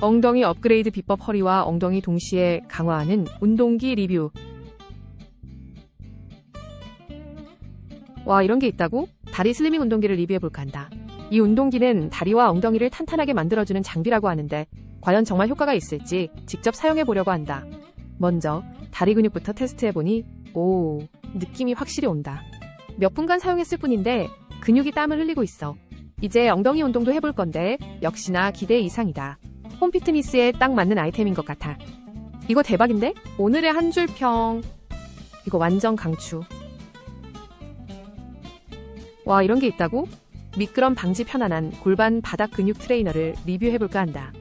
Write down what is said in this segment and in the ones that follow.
엉덩이 업그레이드 비법 허리와 엉덩이 동시에 강화하는 운동기 리뷰. 와, 이런 게 있다고? 다리 슬리밍 운동기를 리뷰해볼까 한다. 이 운동기는 다리와 엉덩이를 탄탄하게 만들어주는 장비라고 하는데, 과연 정말 효과가 있을지 직접 사용해보려고 한다. 먼저, 다리 근육부터 테스트해보니, 오, 느낌이 확실히 온다. 몇 분간 사용했을 뿐인데, 근육이 땀을 흘리고 있어. 이제 엉덩이 운동도 해볼 건데, 역시나 기대 이상이다. 홈피트니스에 딱 맞는 아이템인 것 같아. 이거 대박인데? 오늘의 한 줄 평. 이거 완전 강추. 와, 이런 게 있다고? 미끄럼 방지 편안한 골반 바닥 근육 트레이너를 리뷰해볼까 한다.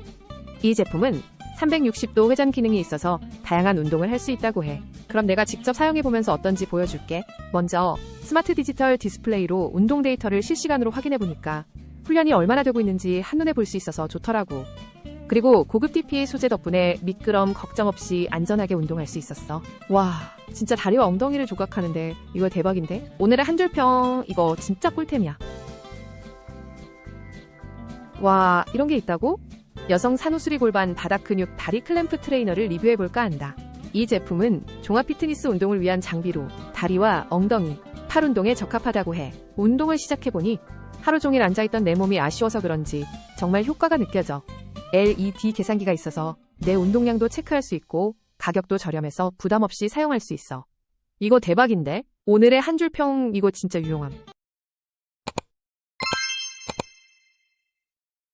이 제품은 360도 회전 기능이 있어서 다양한 운동을 할 수 있다고 해. 그럼 내가 직접 사용해보면서 어떤지 보여줄게. 먼저 스마트 디지털 디스플레이로 운동 데이터를 실시간으로 확인해보니까 훈련이 얼마나 되고 있는지 한눈에 볼 수 있어서 좋더라고. 그리고 고급 DPA 소재 덕분에 미끄럼 걱정 없이 안전하게 운동할 수 있었어. 와, 진짜 다리와 엉덩이를 조각하는데 이거 대박인데? 오늘의 한 줄 평 이거 진짜 꿀템이야. 와, 이런 게 있다고? 여성 산후수리 골반 바닥 근육 다리 클램프 트레이너를 리뷰해볼까 한다. 이 제품은 종합 피트니스 운동을 위한 장비로 다리와 엉덩이, 팔 운동에 적합하다고 해. 운동을 시작해보니 하루 종일 앉아있던 내 몸이 아쉬워서 그런지 정말 효과가 느껴져. LED 계산기가 있어서 내 운동량도 체크할 수 있고 가격도 저렴해서 부담 없이 사용할 수 있어. 이거 대박인데? 오늘의 한 줄 평 이거 진짜 유용함.